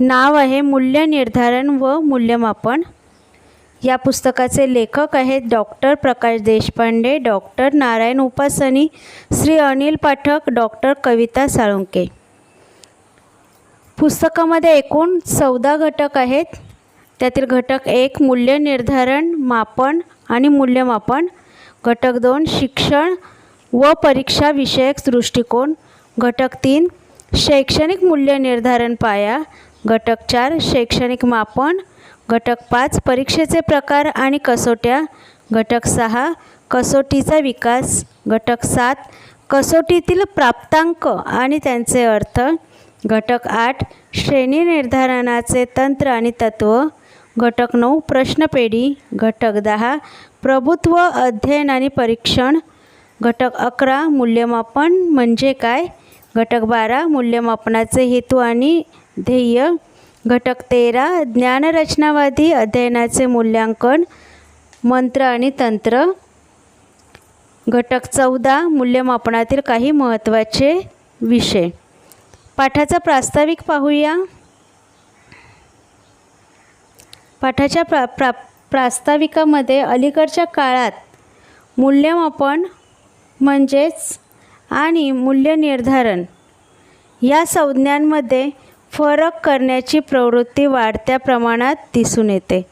नाव आहे मूल्य निर्धारण व मूल्यमापन. या पुस्तकाचे लेखक आहेत doctor Prakash Deshpande doctor Narayan Upasani Shri Anil Pathak doctor Kavita Salunke. पुस्तकामध्ये एकूण चौदा घटक आहेत. त्यातील घटक एक मूल्य निर्धारण मापन आणि मूल्यमापन. घटक दोन शिक्षण व परीक्षा विषयक दृष्टिकोन. घटक तीन शैक्षणिक मूल्य निर्धारण पाया. घटक चार शैक्षणिक मापन. घटक पाच परीक्षेचे प्रकार आणि कसोट्या. घटक सहा कसोटीचा विकास. घटक सात कसोटीतील प्राप्तांक आणि त्यांचे अर्थ. घटक आठ श्रेणी निर्धारणाचे तंत्र आणि तत्त्व घटक नऊ प्रश्नपेढी. घटक दहा प्रभुत्व अध्ययन आणि परीक्षण. घटक अकरा मूल्यमापन म्हणजे काय? घटक बारा मूल्यमापनाचे हेतू आणि ध्येय घटक तेरा ज्ञानरचनावादी अध्ययनाचे मूल्यांकन मंत्र आणि तंत्र. घटक चौदा मूल्यमापनातील काही महत्त्वाचे विषय. पाठाचा प्रास्ताविक पाहूया. पाठाच्या प्रा प्रा प्रास्ताविकामध्ये अलीकडच्या काळात मूल्यमापन म्हणजेच आणि मूल्य निर्धारण या संज्ञांमध्ये फरक करण्याची प्रवृत्ती वाढत्या प्रमाणात दिसून येते.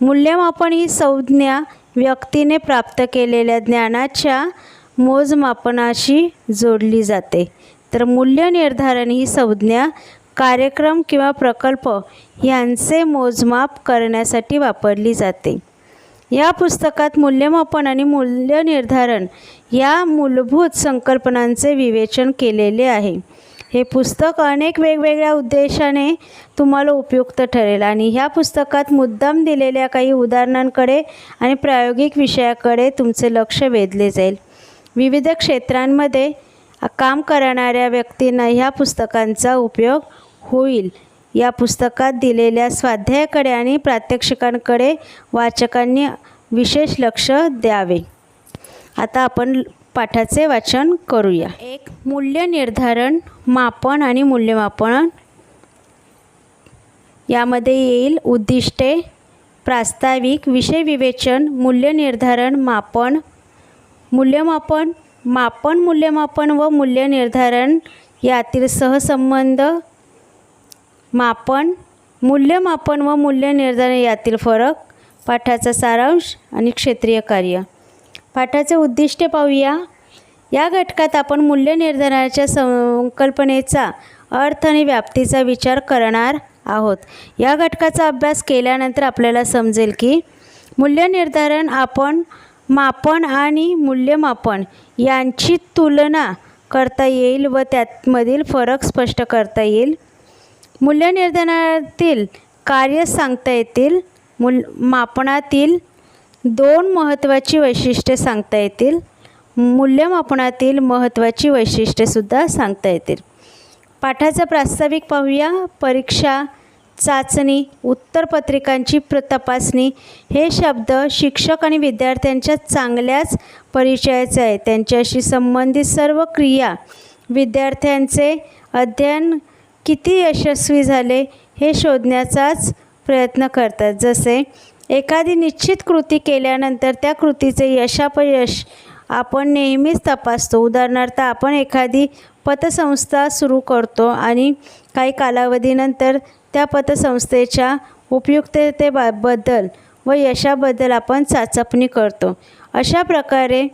मूल्यमापन ही संज्ञा व्यक्तीने प्राप्त केलेल्या ज्ञानाच्या मोजमापनाशी जोडली जाते. तर मूल्य निर्धारण ही संज्ञा कार्यक्रम किंवा प्रकल्प यांचे मोजमाप करण्यासाठी वापरली जाते. या पुस्तकात मूल्यमापन आणि मूल्य निर्धारण या मूलभूत संकल्पनांचे विवेचन केलेले आहे. हे पुस्तक अनेक वेगवेगळ्या उद्देशाने तुम्हाला उपयुक्त ठरेल. आणि ह्या पुस्तकात मुद्दाम दिलेल्या काही उदाहरणांकडे आणि प्रायोगिक विषयाकडे तुमचे लक्ष वेधले जाईल. विविध क्षेत्रांमध्ये काम करणाऱ्या व्यक्तींना ह्या पुस्तकांचा उपयोग होईल. या पुस्तकात दिलेल्या स्वाध्यायाकडे आणि प्रात्यक्षिकांकडे वाचकांनी विशेष लक्ष द्यावे. आता आपण पाठाचे वाचन करूया. एक मूल्य निर्धारण मापन आणि मूल्यमापन. यामध्ये येईल उद्दिष्टे प्रास्ताविक विषय विवेचन मूल्य निर्धारण मापन. मूल्यमापन मापन मूल्यमापन व मूल्य निर्धारण यातील सहसंबंध. मापन मूल्यमापन व मूल्य निर्धारण यातील फरक पाठाचा सारांश आणि क्षेत्रीय कार्य. पाठाचे उद्दिष्टे पाहूया. या घटकात आपण मूल्य निर्धारणाच्या संकल्पनेचा अर्थ आणि व्याप्तीचा विचार करणार आहोत. या घटकाचा अभ्यास केल्यानंतर आपल्याला समजेल की मूल्य निर्धारण आपण मापन आणि मूल्यमापन यांची तुलना करता येईल व त्यामधील फरक स्पष्ट करता येईल. मूल्य निर्धारणातील कार्य सांगता येतील मूल मापनातील दोन महत्त्वाची वैशिष्ट्ये सांगता येतील. मूल्यमापनातील महत्त्वाची वैशिष्ट्येसुद्धा सांगता येतील. पाठाचा प्रास्ताविक पाहूया. परीक्षा चाचणी उत्तरपत्रिकांची प्र तपासणी हे शब्द शिक्षक आणि विद्यार्थ्यांच्या चांगल्याच परिचयाचे आहे त्यांच्याशी संबंधित सर्व क्रिया विद्यार्थ्यांचे अध्ययन किती यशस्वी झाले हे शोधण्याचाच प्रयत्न करतात. जसे एखादी निश्चित कृती केल्यानंतर त्या कृतीचे यशापयश आपण नेहमीच तपासतो. उदाहरणार्थ आपण एखादी पतसंस्था सुरू करतो आणि काही कालावधीनंतर त्या पतसंस्थेच्या उपयुक्ततेबद्दल व यशाबद्दल आपण चाचपणी करतो. अशा प्रकारे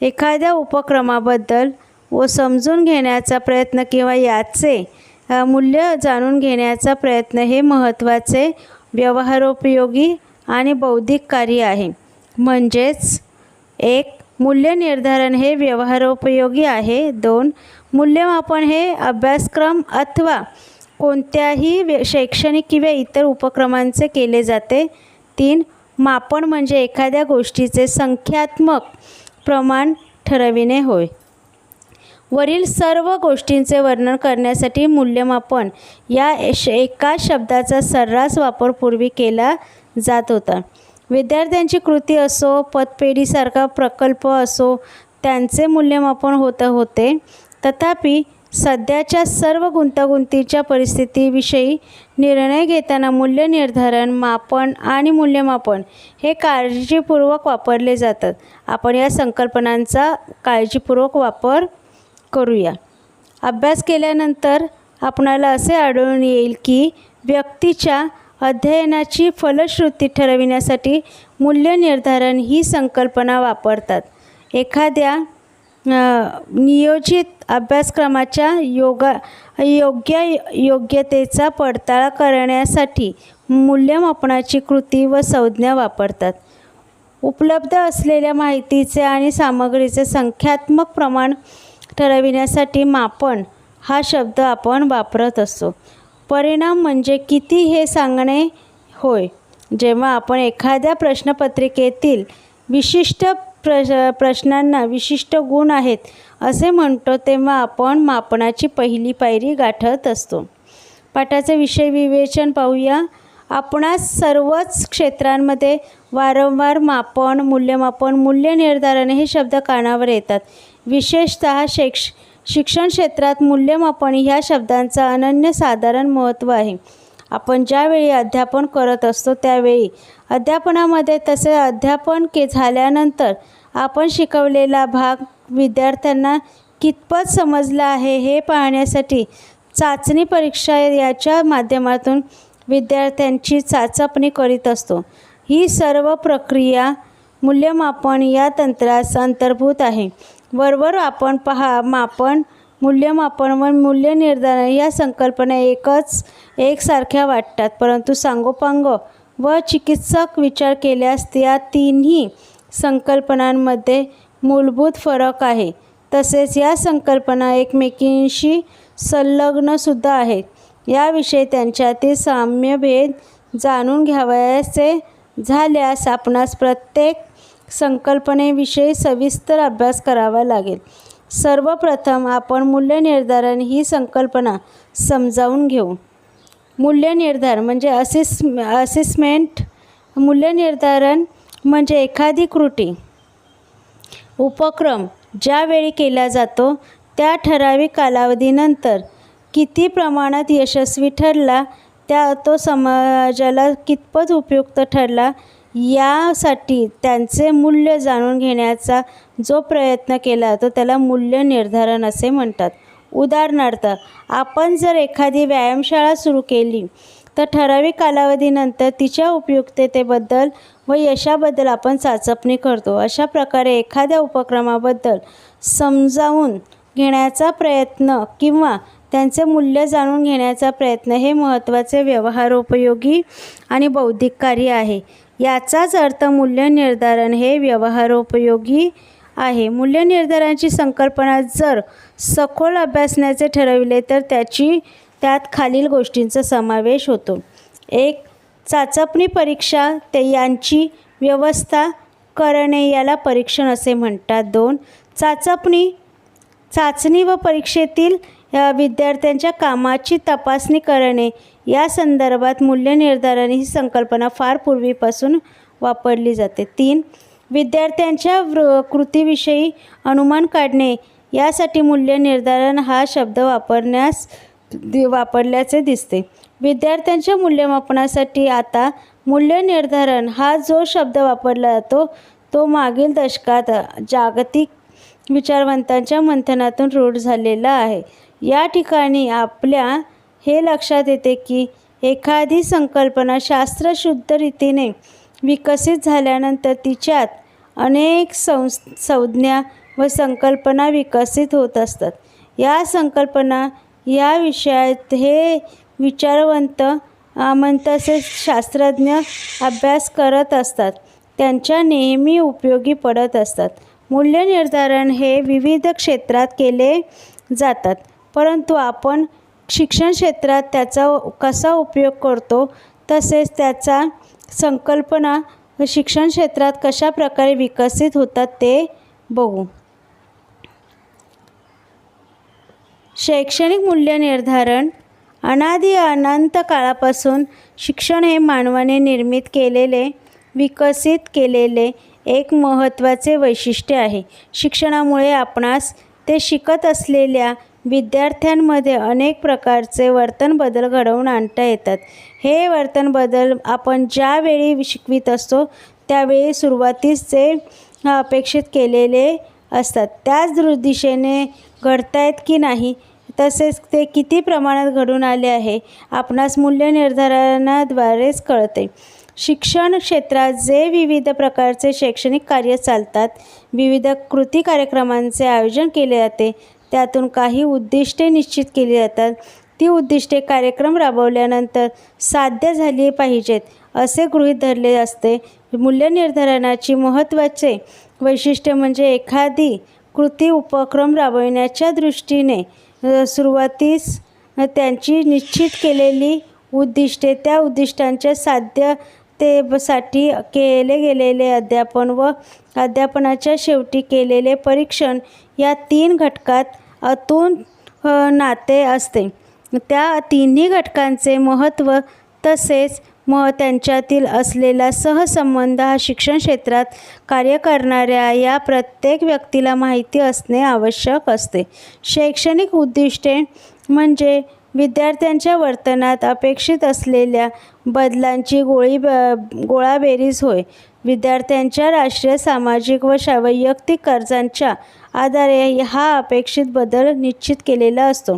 एखाद्या उपक्रमाबद्दल व समजून घेण्याचा प्रयत्न किंवा याचे मूल्य जाणून घेण्याचा प्रयत्न हे महत्त्वाचे व्यवहारोपयोगी आणि बौद्धिक कार्य आहे. म्हणजेच एक मूल्य निर्धारण हे व्यवहारोपयोगी आहे. दोन मूल्यमापन हे अभ्यासक्रम अथवा कोणत्याही शैक्षणिक किंवा इतर उपक्रमांचे केले जाते. तीन मापन म्हणजे एखाद्या गोष्टीचे संख्यात्मक प्रमाण ठरविणे होय. वरील सर्व गोष्टींचे वर्णन करण्यासाठी मूल्यमापन या एश एका शब्दाचा सर्रास वापर पूर्वी केला जात होता. विद्यार्थ्यांची कृती असो पतपेढीसारखा प्रकल्प असो त्यांचे मूल्यमापन होत होते. तथापि सध्याच्या सर्व गुंतागुंतीच्या परिस्थितीविषयी निर्णय घेताना मूल्य निर्धारण मापन आणि मूल्यमापन हे काळजीपूर्वक वापरले जातात. आपण या संकल्पनांचा काळजीपूर्वक वापर करूया. अभ्यास केल्यानंतर आपणाला असे आढळून येईल की व्यक्तीच्या अध्ययनाची फलश्रुती ठरविण्यासाठी मूल्य निर्धारण ही संकल्पना वापरतात. एखाद्या नियोजित अभ्यासक्रमाच्या योगा योग्य योग्यतेचा पडताळा करण्यासाठी मूल्यमापनाची कृती व संज्ञा वापरतात. उपलब्ध असलेल्या माहितीचे आणि सामग्रीचे संख्यात्मक प्रमाण ठरविण्यासाठी मापन हा शब्द आपण वापरत असतो. परिणाम म्हणजे किती हे सांगणे? होय. जेव्हा आपण एखाद्या प्रश्नपत्रिकेतील विशिष्ट प्र प्रश्नांना विशिष्ट गुण आहेत असे म्हणतो तेव्हा आपण मापनाची पहिली पायरी गाठत असतो. पाठाचे विषय विवेचन पाहूया. आपणास सर्वच क्षेत्रांमध्ये वारंवार मापन मूल्यमापन मूल्य निर्धारण हे शब्द कानावर येतात. विशेषत शैक्ष शिक्षण क्षेत्रात मूल्यमापन ह्या शब्दांचा अनन्यसाधारण महत्त्व आहे. आपण ज्यावेळी अध्यापन करत असतो त्यावेळी अध्यापनामध्ये तसे अध्यापन के झाल्यानंतर आपण शिकवलेला भाग विद्यार्थ्यांना कितपत समजला आहे हे पाहण्यासाठी चाचणी परीक्षा याच्या माध्यमातून विद्यार्थ्यांची चाचपणी करीत असतो. ही सर्व प्रक्रिया मूल्यमापन या तंत्रास अंतर्भूत आहे. वरवर आपण पहा मापन मूल्यमापन व मूल्य निर्धारण या संकल्पना एकच एकसारख्या वाटतात. परंतु सांगोपांग व चिकित्सक विचार केल्यास त्या तिन्ही संकल्पनांमध्ये मूलभूत फरक आहे. तसेच या संकल्पना एकमेकींशी संलग्नसुद्धा आहेत. याविषयी त्यांच्यातील साम्यभेद जाणून घ्यावयाचे झाल्यास आपणास प्रत्येक संकल्पनेविषयी सविस्तर अभ्यास करावा लागेल. सर्वप्रथम आपण मूल्यनिर्धारण ही संकल्पना समजावून घेऊ. मूल्यनिर्धार म्हणजे असिस असिसमेंट. मूल्यनिर्धारण म्हणजे एखादी कृती. उपक्रम ज्यावेळी केला जातो त्या ठराविक कालावधीनंतर किती प्रमाणात यशस्वी ठरला त्या तो समाजाला कितपत उपयुक्त ठरला यासाठी त्यांचे मूल्य जाणून घेण्याचा जो प्रयत्न केला जातो त्याला मूल्य निर्धारण असे म्हणतात. उदाहरणार्थ आपण जर एखादी व्यायामशाळा सुरू केली तर ठराविक कालावधीनंतर तिच्या उपयुक्ततेबद्दल व यशाबद्दल आपण चाचपणी करतो. अशा प्रकारे एखाद्या उपक्रमाबद्दल समजावून घेण्याचा प्रयत्न किंवा त्यांचे मूल्य जाणून घेण्याचा प्रयत्न हे महत्त्वाचे व्यवहारोपयोगी आणि बौद्धिक कार्य आहे. याचाच अर्थ मूल्य निर्धारण हे व्यवहारोपयोगी आहे. मूल्य निर्धारणाची संकल्पना जर सखोल अभ्यासण्याचे ठरविले तर त्याची त्यात खालील गोष्टींचा समावेश होतो. एक चाचपणी परीक्षा ते यांची व्यवस्था करणे याला परीक्षण असे म्हणतात. दोन चाचपणी चाचणी व परीक्षेतील विद्यार्थ्यांच्या कामाची तपासणी करणे या संदर्भात मूल्यनिर्धारण ही संकल्पना फार पूर्वीपासून वापरली जाते. तीन विद्यार्थ्यांच्या वृ कृतीविषयी अनुमान काढणे. यासाठी मूल्यनिर्धारण हा शब्द वापरण्यास दि वापरल्याचे दिसते. विद्यार्थ्यांच्या मूल्यमापनासाठी आता मूल्यनिर्धारण हा जो शब्द वापरला जातो तो मागील दशकात जागतिक विचारवंतांच्या मंथनातून रूढ झालेला आहे. या ठिकाणी आपल्या हे लक्षात येते की एखादी संकल्पना शास्त्रशुद्ध रीतीने विकसित झाल्यानंतर तिच्यात अनेक संस संज्ञा व संकल्पना विकसित होत असतात. या संकल्पना या विषयात हे विचारवंत अमन तसेच शास्त्रज्ञ अभ्यास करत असतात. त्यांच्या नेहमी उपयोगी पडत असतात. मूल्यनिर्धारण हे विविध क्षेत्रात केले जातात परंतु आपण शिक्षण क्षेत्रात त्याचा कसा उपयोग करतो तसेच त्याचा संकल्पना शिक्षण क्षेत्रात कशा प्रकारे विकसित होतात ते बघू. शैक्षणिक मूल्य निर्धारण अनादी अनंत काळापासून शिक्षण हे मानवाने निर्मित केलेले विकसित केलेले एक महत्त्वाचे वैशिष्ट्य आहे. शिक्षणामुळे आपणास ते शिकत असलेल्या विद्यार्थ्यांमध्ये अनेक प्रकारचे वर्तन बदल घडवून आणता येतात. हे वर्तन बदल आपण ज्यावेळी शिकवित असतो त्यावेळी सुरुवातीस ते अपेक्षित केलेले असतात. त्याच दिशेने घडतायत की नाही तसेच ते किती प्रमाणात घडून आले आहे आपणास मूल्य निर्धारणाद्वारेच कळते. शिक्षण क्षेत्रात जे विविध प्रकारचे शैक्षणिक कार्य चालतात विविध कृती कार्यक्रमांचे आयोजन केले जाते त्यातून काही उद्दिष्टे निश्चित केली जातात. ती उद्दिष्टे कार्यक्रम राबवल्यानंतर साध्य झाली पाहिजेत असे गृहीत धरले असते. मूल्यनिर्धारणाची महत्त्वाचे वैशिष्ट्य म्हणजे एखादी कृती उपक्रम राबविण्याच्या दृष्टीने सुरुवातीस त्यांची निश्चित केलेली उद्दिष्टे त्या उद्दिष्टांच्या साध्यतेसाठी केले गेलेले अध्यापन व अध्यापनाच्या शेवटी केलेले परीक्षण या तीन घटकात अतून नाते असते. त्या तिन्ही घटकांचे महत्त्व तसेच म त्यांच्यातील असलेला सहसंबंध हा शिक्षण क्षेत्रात कार्य करणाऱ्या या प्रत्येक व्यक्तीला माहिती असणे आवश्यक असते. शैक्षणिक उद्दिष्टे म्हणजे विद्यार्थ्यांच्या वर्तनात अपेक्षित असलेल्या बदलांची गोळी गोळाबेरीज होय. विद्यार्थ्यांच्या राष्ट्रीय सामाजिक व वैयक्तिक गरजांच्या आधारे हा अपेक्षित बदल निश्चित केलेला असतो.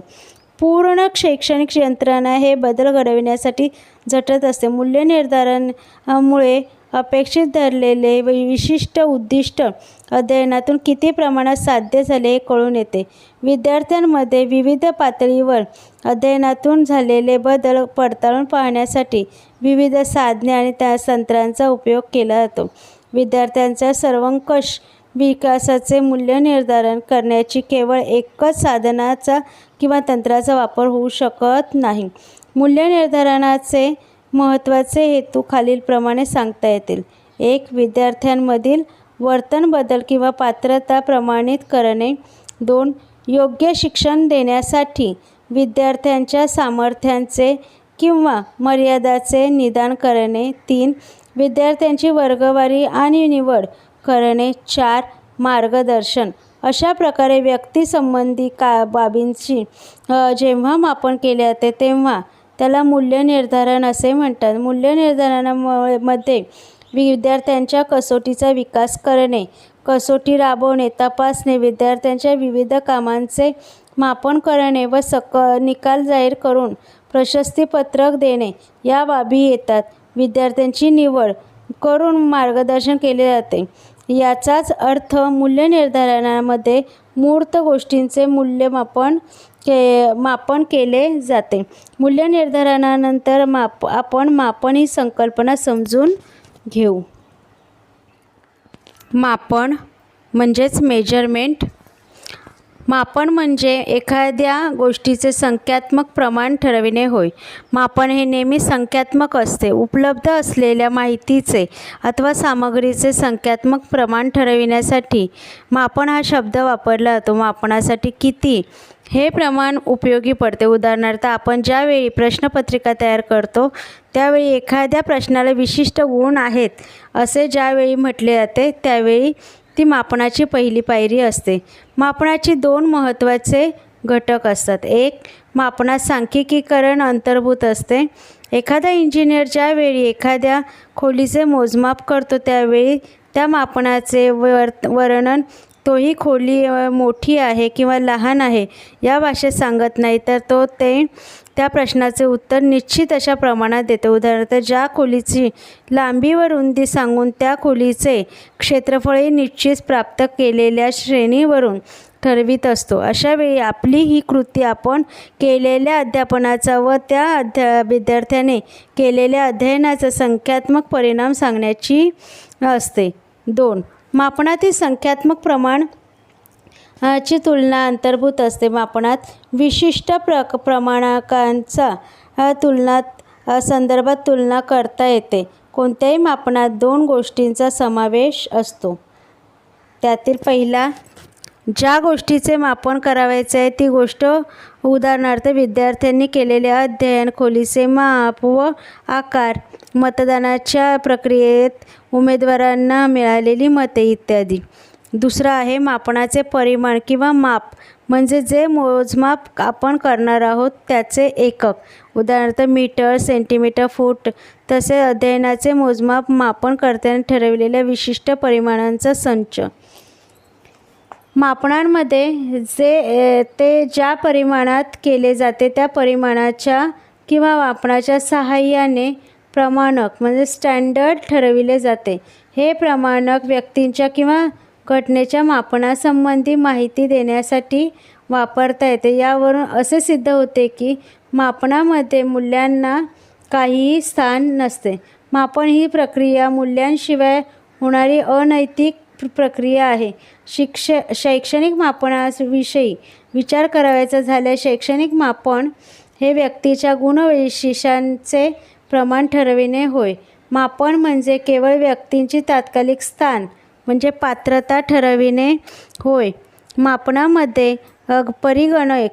पूर्ण शैक्षणिक यंत्रणा हे बदल घडविण्यासाठी झटत असते. मूल्य निर्धारणामुळे अपेक्षित धरलेले व विशिष्ट उद्दिष्ट अध्ययनातून किती प्रमाणात साध्य झाले हे कळून येते. विद्यार्थ्यांमध्ये विविध पातळीवर अध्ययनातून झालेले बदल पडताळून पाहण्यासाठी विविध साधने आणि त्या तंत्रांचा उपयोग केला जातो. विद्यार्थ्यांचा सर्वंकष विकासाचे मूल्य निर्धारण करण्याची केवळ एकच साधनाचा किंवा तंत्राचा वापर होऊ शकत नाही. मूल्य निर्धारणाचे महत्त्वाचे हेतू खालीलप्रमाणे सांगता येतील. एक विद्यार्थ्यांमधील वर्तन बदल किंवा पात्रता प्रमाणित करणे. दोन योग्य शिक्षण देण्यासाठी विद्यार्थ्यांच्या सामर्थ्यांचे किंवा मर्यादाचे निदान करणे. तीन विद्यार्थ्यांची वर्गवारी आणि निवड करणे. चार मार्गदर्शन. अशा प्रकारे व्यक्तिसंबंधी का बाबींची जेव्हा मापन केले जाते तेव्हा त्याला मूल्यनिर्धारण असे म्हणतात. मूल्यनिर्धारणामुळे मध्ये विद्यार्थ्यांच्या कसोटीचा विकास करणे कसोटी राबवणे तपासणे विद्यार्थ्यांच्या विविध कामांचे मापन करणे व सक निकाल जाहीर करून प्रशस्तीपत्रक देणे या बाबी येतात. विद्यार्थ्यांची निवड करून मार्गदर्शन केले जाते. याचाच अर्थ मूल्यनिर्धारणामध्ये मूर्त गोष्टींचे मूल्यमापन के मापन केले जाते. मूल्यनिर्धारणानंतर माप आपण मापन ही संकल्पना समजून घेऊ. मापन म्हणजेच मेजरमेंट मापन म्हणजे एखाद्या गोष्टीचे संख्यात्मक प्रमाण ठरविणे होय. मापन हे नेहमी संख्यात्मक असते. उपलब्ध असलेल्या माहितीचे अथवा सामग्रीचे संख्यात्मक प्रमाण ठरविण्यासाठी मापन हा शब्द वापरला जातो. मापनासाठी किती हे प्रमाण उपयोगी पडते. उदाहरणार्थ आपण ज्यावेळी प्रश्नपत्रिका तयार करतो त्यावेळी एखाद्या प्रश्नाला विशिष्ट गुण आहेत असे ज्यावेळी म्हटले जाते त्यावेळी ती मापनाची पहिली पायरी असते. मापनाची दोन महत्त्वाचे घटक असतात. एक मापनात सांख्यिकीकरण अंतर्भूत असते. एखादा इंजिनियर ज्यावेळी एखाद्या खोलीचे मोजमाप करतो त्यावेळी त्या मापनाचे वर वर्णन तोही खोली मोठी आहे किंवा लहान आहे या भाषेत सांगत नाही तर तो ते त्या प्रश्नाचे उत्तर निश्चित अशा प्रमाणात देतो. उदाहरणार्थ ज्या खोलीची लांबी व रुंदी सांगून त्या खोलीचे क्षेत्रफळही निश्चित प्राप्त केलेल्या श्रेणीवरून ठरवित असतो. अशावेळी आपली ही कृती आपण केलेल्या अध्यापनाचा व त्या अध्या विद्यार्थ्याने केलेल्या अध्ययनाचा संख्यात्मक परिणाम सांगण्याची असते. दोन मापनातील संख्यात्मक प्रमाण ची तुलना अंतर्भूत असते. मापनात विशिष्ट प्र प्रमाणकांचा तुलनात संदर्भात तुलना करता येते. कोणत्याही मापनात दोन गोष्टींचा समावेश असतो. त्यातील पहिला ज्या गोष्टीचे मापन करावायचे आहे ती गोष्ट उदाहरणार्थ विद्यार्थ्यांनी केलेले अध्ययन खोलीचे माप व आकार मतदानाच्या प्रक्रियेत उमेदवारांना मिळालेली मते इत्यादी. दुसरं आहे मापनाचे परिमाण किंवा माप म्हणजे जे मोजमाप आपण करणार आहोत त्याचे एकक. उदाहरणार्थ मीटर सेंटीमीटर फूट तसे अध्ययनाचे मोजमाप मापन करताना ठरविलेल्या विशिष्ट परिमाणांचा संच. मापनांमध्ये जे ते ज्या परिमाणात केले जाते त्या परिमाणाच्या किंवा मापनाच्या सहाय्याने प्रमाणक म्हणजे स्टँडर्ड ठरविले जाते. हे प्रमाणक व्यक्तींच्या किंवा घटनेच्या मापनासंबंधी माहिती देण्यासाठी वापरता येते. यावरून असे सिद्ध होते की मापनामध्ये मूल्यांना काहीही स्थान नसते. मापन ही प्रक्रिया मूल्यांशिवाय होणारी अनैतिक प्रक्रिया आहे. शिक्ष शैक्षणिक मापनाविषयी विचार करावायचा झाल्यास शैक्षणिक मापन हे व्यक्तीच्या गुणवैशिष्ट्यांचे प्रमाण ठरविणे होय. मापन म्हणजे केवळ व्यक्तींची तात्कालिक स्थान म्हणजे पात्रता ठरविणे होय. मापनामध्ये परिगणक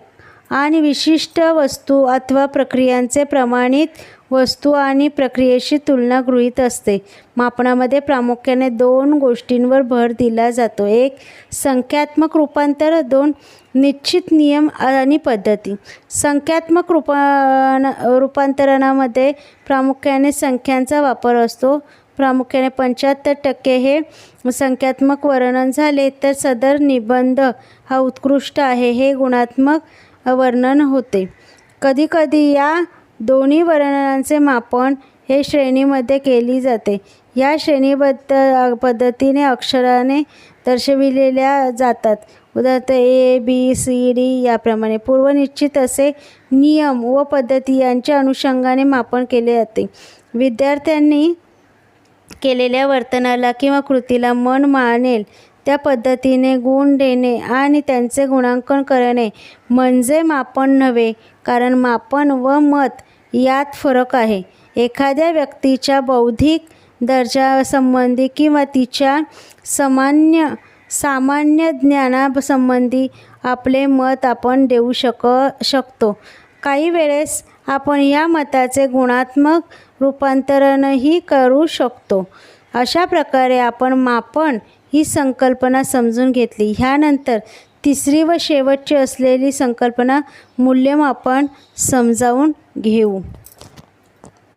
आणि विशिष्ट वस्तू अथवा प्रक्रियांचे प्रमाणित वस्तू आणि प्रक्रियेशी तुलना गृहीत असते. मापनामध्ये प्रामुख्याने दोन गोष्टींवर भर दिला जातो. एक संख्यात्मक रूपांतर. दोन निश्चित नियम आणि पद्धती. संख्यात्मक रूपान रूपांतरणामध्ये प्रामुख्याने संख्यांचा वापर असतो. प्रामुख्याने पंच्याहत्तर टक्के हे संख्यात्मक वर्णन झाले तर सदर निबंध हा उत्कृष्ट आहे. हे गुणात्मक वर्णन होते. कधीकधी या दोन्ही वर्णनांचे मापन हे श्रेणीमध्ये केली जाते. या श्रेणीबद्ध पद्धतीने अक्षराने दर्शविलेल्या जातात. उदाहरणार्थ ए बी सी डी याप्रमाणे. पूर्वनिश्चित असे नियम व पद्धती यांच्या अनुषंगाने मापन केले जाते. विद्यार्थ्यांनी केलेल्या वर्तनाला किंवा कृतीला मन मानेल त्या पद्धतीने गुण देणे आणि त्यांचे गुणांकन करणे म्हणजे मापन नव्हे कारण मापन व मत यात फरक आहे. एखाद्या व्यक्तीच्या बौद्धिक दर्जासंबंधी किंवा तिच्या सामान्य सामान्य ज्ञानासंबंधी आपले मत आपण देऊ शक शकतो. काही वेळेस आपण या मताचे गुणात्मक रूपांतरणही करू शकतो. अशा प्रकारे आपण मापन ही संकल्पना समजून घेतली. ह्यानंतर तिसरी व शेवटची असलेली संकल्पना मूल्यमापन समजावून घेऊ.